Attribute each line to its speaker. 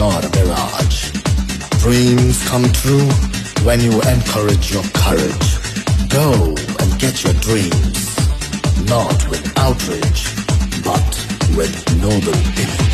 Speaker 1: not a mirage. Dreams come true when you encourage your courage. Go and get your dreams, not with outrage, but with noble image.